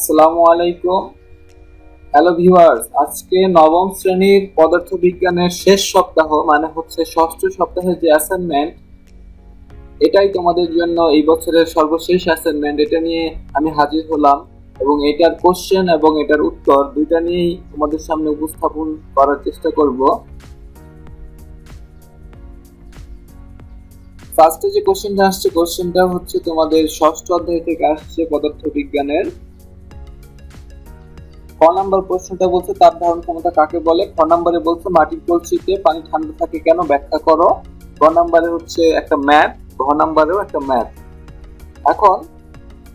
আসসালামু আলাইকুম। Hello viewers আজকে নবম শ্রেণির পদার্থবিজ্ঞানের শেষ সপ্তাহ মানে হচ্ছে ষষ্ঠ সপ্তাহের যে অ্যাসাইনমেন্ট এটাই তোমাদের জন্য এই বছরের সর্বশেষ অ্যাসাইনমেন্ট এটা নিয়ে আমি হাজির হলাম এবং এটার কোশ্চেন এবং এটার উত্তর দুইটা নিয়েই তোমাদের সামনে উপস্থাপন করার চেষ্টা করব। ফার্স্টে যে কোশ্চেনটা আসছে কোশ্চেনটা হচ্ছে তোমাদের ষষ্ঠ অধ্যায় থেকে আসছে পদার্থবিজ্ঞানের। ক নাম্বার প্রশ্নটা বলছে তাপ ধারণ ক্ষমতা কাকে বলে? খ নাম্বারে বলছে, মাটির কলসিতে পানি ঠান্ডা থাকে কেন? ব্যাখ্যা করো। গ নাম্বারে হচ্ছে একটা ম্যাথ, ঘ নাম্বারেও একটা ম্যাথ। এখন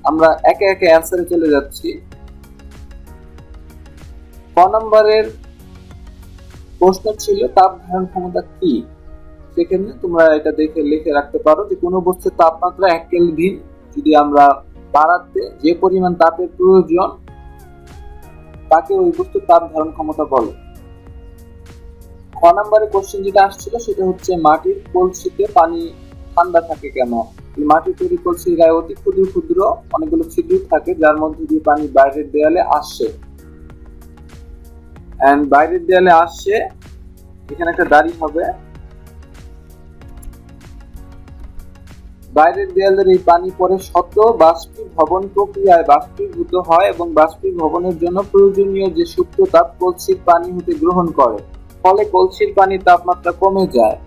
আমরা একে একে অ্যান্সারে চলে যাচ্ছি। ক নাম্বারের প্রশ্ন ছিল, তাপ ধারণ ক্ষমতা কি? সেখানে তোমরা এটা দেখে লিখে রাখতে পারো যে, কোনো বস্তুর তাপমাত্রা এক কেলভিন যদি আমরা বাড়াতে, যে পরিমাণ তাপের প্রয়োজন তাকে ওই বস্তুর তাপ ধারণ ক্ষমতা বলে। খ নাম্বারে কোশ্চেন যেটা আসছিল সেটা হচ্ছে, মাটির কলসিতে পানি ঠান্ডা থাকে কেন? মাটির তৈরি কলসির গায়ে অতি ক্ষুদ্র ক্ষুদ্র অনেকগুলো ছিদ্র থাকে, যার মধ্যে দিয়ে পানি বাইরের দেয়ালে আসছে এন্ড বাইরের দেয়ালে আসছে এখানে একটা দাড়ি হবে। বাইরের দেয়ালের এই পানি পরে শত বাষ্পীভবন প্রক্রিয়ায় বাষ্পীভূত হয় এবং বাষ্পীভবনের জন্য প্রয়োজনীয় যে সুপ্ত তাপ কলসির পানি হতে গ্রহণ করে, ফলে কলসির পানির তাপমাত্রা কমে যায়।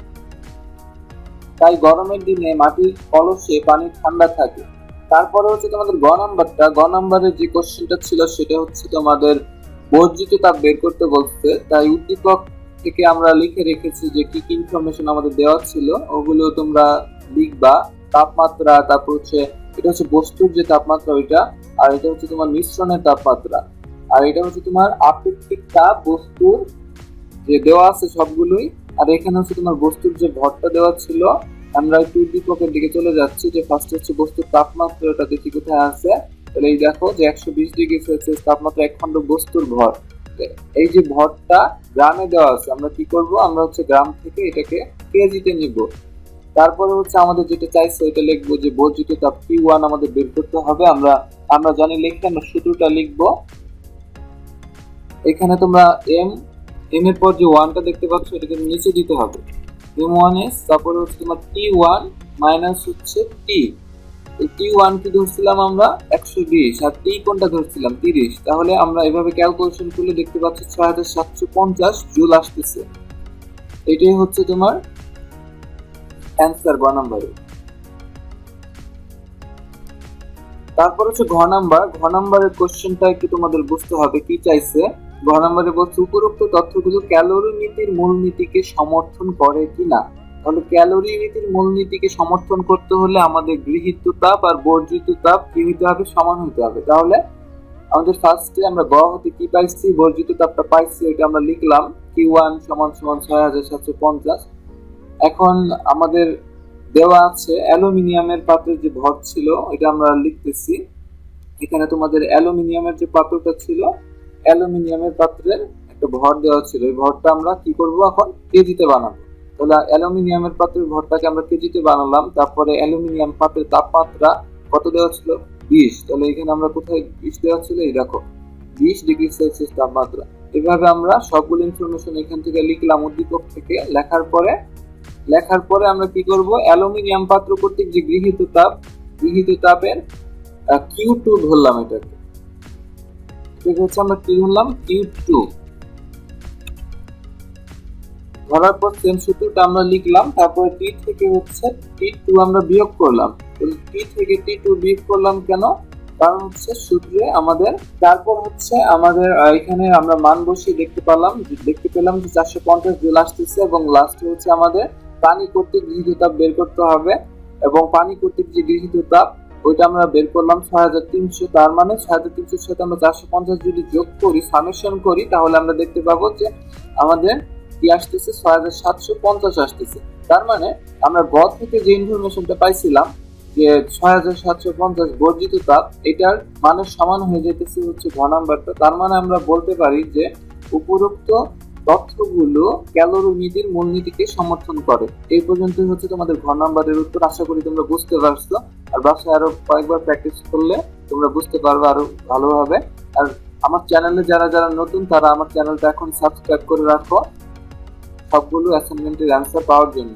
তাই গরমের দিনে মাটির কলসে পানি ঠান্ডা থাকে। তারপরে হচ্ছে তোমাদের গ নাম্বারটা। গ নাম্বারের যে কোশ্চেনটা ছিল, সেটা হচ্ছে তোমাদের বর্জিত তাপ বের করতে বলছে। তাই উদ্দীপক থেকে আমরা লিখে রেখেছি যে কি কি ইনফরমেশন আমাদের দেওয়া ছিল, ওগুলো তোমরা লিখবা। তাপমাত্রা, তারপর হচ্ছে এটা হচ্ছে বস্তুর যে তাপমাত্রা ওইটা, আর এটা হচ্ছে তোমার মিশ্রণের তাপমাত্রা। আর এটা হচ্ছে তোমার আপেক্ষিক তাপ বস্তুর যে দেওয়া আছে সবগুলোই, আর এখানে হচ্ছে তোমার বস্তুর যে ভরটা দেওয়া ছিল, আমরা একটু উদ্দীপকের দিকে চলে যাচ্ছি, যে ফার্স্ট হচ্ছে বস্তুর তাপমাত্রাটা দেখি কোথায় আছে। তাহলে এই দেখো যে একশো বিশ ডিগ্রি সেলসিয়াস তাপমাত্রা এক খণ্ড বস্তুর ভর। এই যে ভরটা গ্রামে দেওয়া আছে, আমরা কি করব? আমরা হচ্ছে গ্রাম থেকে এটাকে কেজিতে নিব। তারপরে হচ্ছে আমাদের যেটা চাইছে ওইটা লিখব যে বর্জিত তাপ কি ওয়ান আমাদের বের করতে হবে। আমরা আমরা জানি লিখতে আমরা সূত্রটা লিখব। এখানে তোমরা এম এম এর পর যে ওয়ানটা দেখতে পাচ্ছ, এটাকে নিচে দিতে হবে। এম ওয়ান এস তারপরে হচ্ছে তোমার টি ওয়ান মাইনাস হচ্ছে টি এই টি ওয়ান কি ধরছিলাম আমরা? একশো বিশ। আর টি কোনটা ধরছিলাম? তিরিশ। তাহলে আমরা এভাবে ক্যালকুলেশন করলে দেখতে পাচ্ছি ছয় হাজার সাতশো পঞ্চাশ জুল আসতেছে। এটাই হচ্ছে তোমার অ্যান্সার গ নাম্বারে তারপর হচ্ছে ঘ নাম্বার ঘ নাম্বারের কোশ্চেনটা একটু তোমাদের বুঝতে হবে, কি চাইছে? ঘ নাম্বারে বলছে, উপরোক্ত তথ্যগুলো ক্যালোরি নীতির মূলনীতিকে সমর্থন করে কিনা তাহলে ক্যালোরি নীতির মূলনীতিকে সমর্থন করতে হলে আমাদের গৃহীত তাপ আর বর্জিত তাপ কি হইতে হবে? সমান হইতে হবে। তাহলে আমাদের ফার্স্টে আমরা গ হতে কি পাইছি? বর্জিত তাপটা পাইছি, ওইটা আমরা লিখলাম কি ওয়ান সমান সমান ছয় হাজার সাতশো পঞ্চাশ। এখন আমাদের দেওয়া আছে অ্যালুমিনিয়ামের পাত্রের যে ভর ছিল এটা আমরা লিখতেছি। এখানে তোমাদের অ্যালুমিনিয়ামের যে পাত্রটা ছিল, অ্যালুমিনিয়ামের পাত্রের একটা ভর দেওয়া ছিল। এই ভরটা আমরা কি করব এখন? কেজিতে বানাবো। তাহলে অ্যালুমিনিয়ামের পাত্রের ভরটাকে আমরা কেজিতে বানালাম। তারপরে অ্যালুমিনিয়াম পাত্রের তাপমাত্রা কত দেওয়া ছিল? বিশ। তাহলে এখানে আমরা কোথায় বিশ দেওয়া ছিল? এই দেখো, বিশ ডিগ্রি সেলসিয়াস তাপমাত্রা। এভাবে আমরা সবগুলো ইনফরমেশন এখান থেকে লিখলাম উদ্দীপক থেকে। লেখার পরে লেখার পরে আমরা কি করব? অ্যালুমিনিয়াম পাত্র কর্তৃক যে গৃহীত তাপ, গৃহীত তাপের কিউ টু ধরলাম এটাকে। এটাকে হচ্ছে আমরা কি ধরলাম? কিউ টু ধরার পর সেম সূত্রটা আমরা লিখলাম, তারপরে টি থেকে হচ্ছে টি টু আমরা বিয়োগ করলাম। টি থেকে টি টু বিয়োগ করলাম কেন? কারণ হচ্ছে সূত্রে আমাদের, তারপর হচ্ছে আমাদের এখানে আমরা মান বসিয়ে দেখতে পেলাম দেখতে পেলাম যে চারশো পঞ্চাশ জুল আসতেছে এবং লাস্টে হচ্ছে আমাদের পানি কর্তৃক গৃহীত তাপ বের করতে হবে এবং পানি কর্তৃক যে গৃহীত তাপ, ওইটা আমরা বের করলাম ছয় হাজার তিনশো, তার মানে ছয় হাজার তিনশোর সাথে আমরা চারশো পঞ্চাশ যদি যোগ করি সামেশন করি, তাহলে আমরা দেখতে পাবো যে আমাদের কি আসতেছে? ছয় হাজার সাতশো পঞ্চাশ আসতেছে। তার মানে আমরা গ থেকে যে ইনফরমেশনটা পাইছিলাম যে ছয় হাজার সাতশো পঞ্চাশ বর্জিত তাপ, এটার মানের সমান হয়ে যেতেছে হচ্ছে ঘ নাম্বারটা তার মানে আমরা বলতে পারি যে উপরোক্ত তথ্যগুলো ক্যালোরোমিদির মূলনীতিকে সমর্থন করে। এই পর্যন্ত হচ্ছে তোমাদের ঘর নাম্বারের উত্তর। আশা করি তোমরা বুঝতে পারছ। আর বাসায় আরও কয়েকবার প্র্যাকটিস করলে তোমরা বুঝতে পারবে আরও ভালোভাবে। আর আমার চ্যানেলে যারা যারা নতুন, তারা আমার চ্যানেলটা এখন সাবস্ক্রাইব করে রাখো। সবগুলো অ্যাসাইনমেন্টের অ্যান্সার পাওয়ার জন্য।